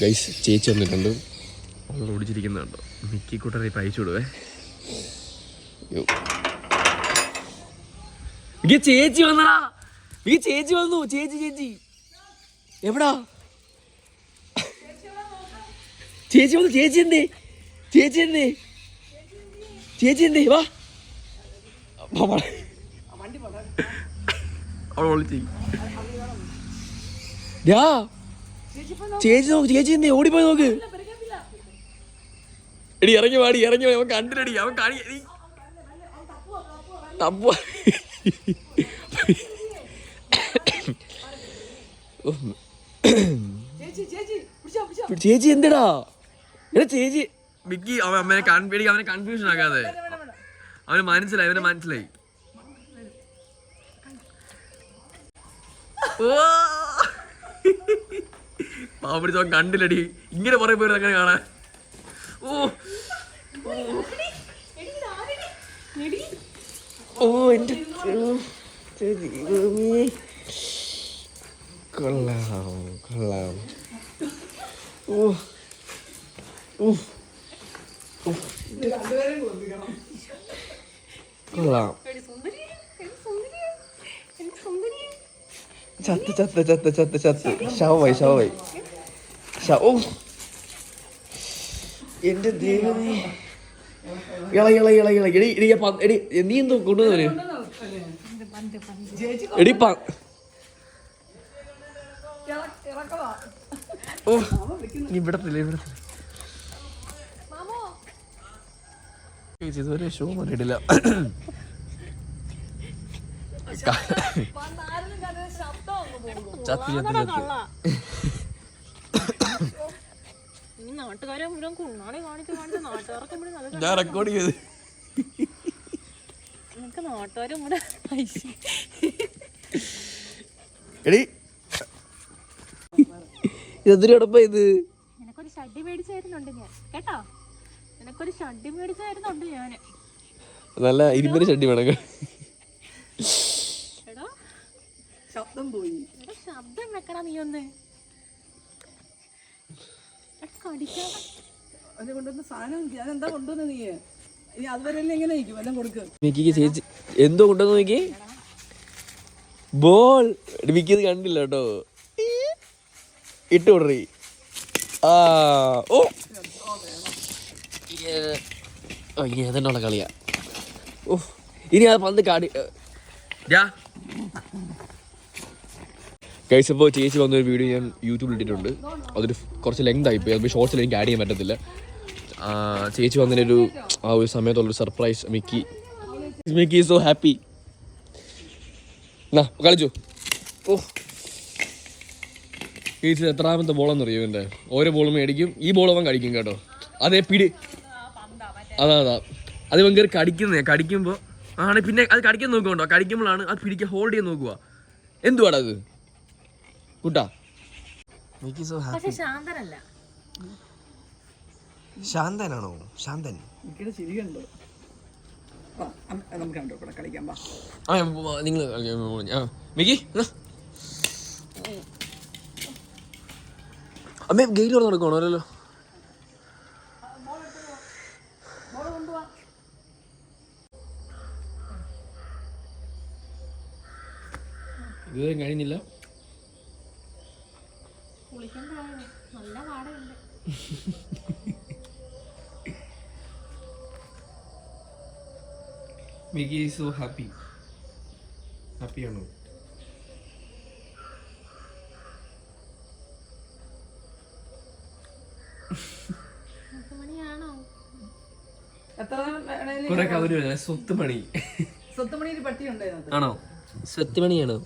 Guys ചേച്ചി വന്നിട്ടുണ്ട്. അവൾ ഓടിച്ചിരിക്കുന്നുണ്ടോ. മിക്കി കൂട്ടറി ഇപ്പം അയച്ചു വിടുവേ. മിക്കി ചേച്ചി വന്നടാ. ഈ ചേച്ചി വന്നു. ചേച്ചി ചേച്ചി. എവിടാ? ചേച്ചി വന്നു. ചേച്ചി എന്തേ? ചേച്ചി എന്തേ? ചേച്ചി എന്തേ? വാ. അവൾ വിളിച്ചു ഡാ ചേച്ചി നോക്ക് ചേച്ചി എന്തേ ഓടിപ്പോയി നോക്ക്. എടി ഇറങ്ങി വാടി ഇറങ്ങി അവൻ കണ്ടില്ലടി അവൻ കാണി തപ്പു. ചേച്ചി എന്തിടാ? എടാ ചേച്ചി. മിക്കി അവൻ അമ്മനെ കൺപേടി അവനെ കൺഫ്യൂഷൻ ആക്കാതെ. അവന് മനസ്സിലായി അവന് മനസ്സിലായി. ഓ! അവൻ കണ്ടില്ലടി. ഇങ്ങനെ പറയും പോലും അങ്ങനെ കാണാൻ. ഓ. ഓ എന്റെ കൊള്ളാം കൊള്ളാം. ഓ. കൊള്ളാം. ചത്ത് ചത്ത് ചത്ത് ചത്ത് ചത്ത്. ശവമായി ശവമായി ഓ. എന്റെ ദൈവമേ. ഇള ഇള ഇള ഇള. എടി എടി എടി നീ എന്തോ കൊണ്ടുവന്നു എടി പ. ഓ നീ ഇവിടത്തില്ല ഇവിടത്തില്ല. ഇതുവരെ ഷോ മാറിയിട്ടില്ല ചത്തി ചത്തി ചത്ത് നാട്ടുകാരെ മുഴുവൻ കുണ്ണാടി കാണിച്ച് കാണിച്ച് നാട്ടുകാർക്ക് മുഴുവൻ നല്ല ഞാൻ റെക്കോർഡ് ചെയ്ത്. നിനക്ക് നാട്ടുകാരെ മുഴുവൻ എടി. ഇതെന്തൊരു കിടപ്പ ഇത് നിനക്കൊരു ഷഡ്ഡി മേടിച്ചായിരുന്നുണ്ട് ഞാൻ. കേട്ടോ? നിനക്കൊരു ഷഡ്ഡി മേടിച്ചായിരുന്നുണ്ട് ഞാൻ. നല്ല ഇരുപത് ചട്ടി വേണം എടാ. ശബ്ദം പോയി. എടാ ശബ്ദം വെക്കടാ നീ ഒന്ന് എടാ, കടിക്കാതെ അതിനെ കൊണ്ടുവന്ന സാധനം ഞാൻ എന്താ കൊണ്ടുവന്ന നീ ഇനി അതുവരെ എങ്ങനെ ഇരിക്കും എല്ലാം കൊടുക്ക് മിക്കിക്ക് ചേച്ചി എന്തോ കൊണ്ടുവന്ന് നോക്കി ബോൾ. മിക്കി ഇത് കണ്ടില്ല കേട്ടോ. ഇട്ട് വിടറി ആ ഓ. ഏ- ഓ ഏതെന്നുള്ള കളിയാ. ഓ ഇനി അത് പന്ത് കാടി കഴിച്ചപ്പോൾ ചേച്ചി വന്നൊരു വീഡിയോ ഞാൻ യൂട്യൂബിൽ ഇട്ടിട്ടുണ്ട്. അതൊരു കുറച്ച് ലെങ്ത് ആയിപ്പോയി അതിപ്പോൾ ഷോർട്സിൽ എനിക്ക് ആഡ് ചെയ്യാൻ പറ്റത്തില്ല. ചേച്ചി വന്നതിനൊരു ആ ഒരു സമയത്തുള്ളൊരു surprise Mickey. Mickey so happy എന്നാ കളിച്ചു. ഓ ചേച്ചി എത്രാമത്തെ ബോളെന്ന് അറിയോ എന്റെ ഓരോ ബോളും മേടിക്കും. ഈ ബോൾ അവൻ കടിക്കും കേട്ടോ. അതേ പിടി. അതാ അതാ. അത് കയറി കടിക്കുന്നേ. കടിക്കുമ്പോൾ ആണ് പിന്നെ അത് കടിക്കാൻ നോക്കുന്നുണ്ടോ? കടിക്കുമ്പോഴാണ് അത് പിടിക്കാൻ ഹോൾഡ് ചെയ്യാൻ നോക്കുക എന്തുവാടാ അത് കൂട്ടാ. പക്ഷെ ശാന്തനല്ല. ശാന്തനാണോ? ശാന്തൻ. നിങ്ങൾ മിക്കി അമ്മേ ഗെയിൽ തുറന്ന് നടക്കണോ അല്ലല്ലോ. ഇതുവരെ കഴിഞ്ഞില്ല. കുളിക്കണ്ടായോ നല്ല പാടുണ്ട് മിക്കി സോ ഹാപ്പി. ഹാപ്പിയാണോ? കുറെ കവര് സ്വത്ത് മണി. സ്വത്തുമണിയിൽ പട്ടി ഉണ്ട് അതിനകത്ത് ആണോ? സ്വത്ത് മണിയാണോ?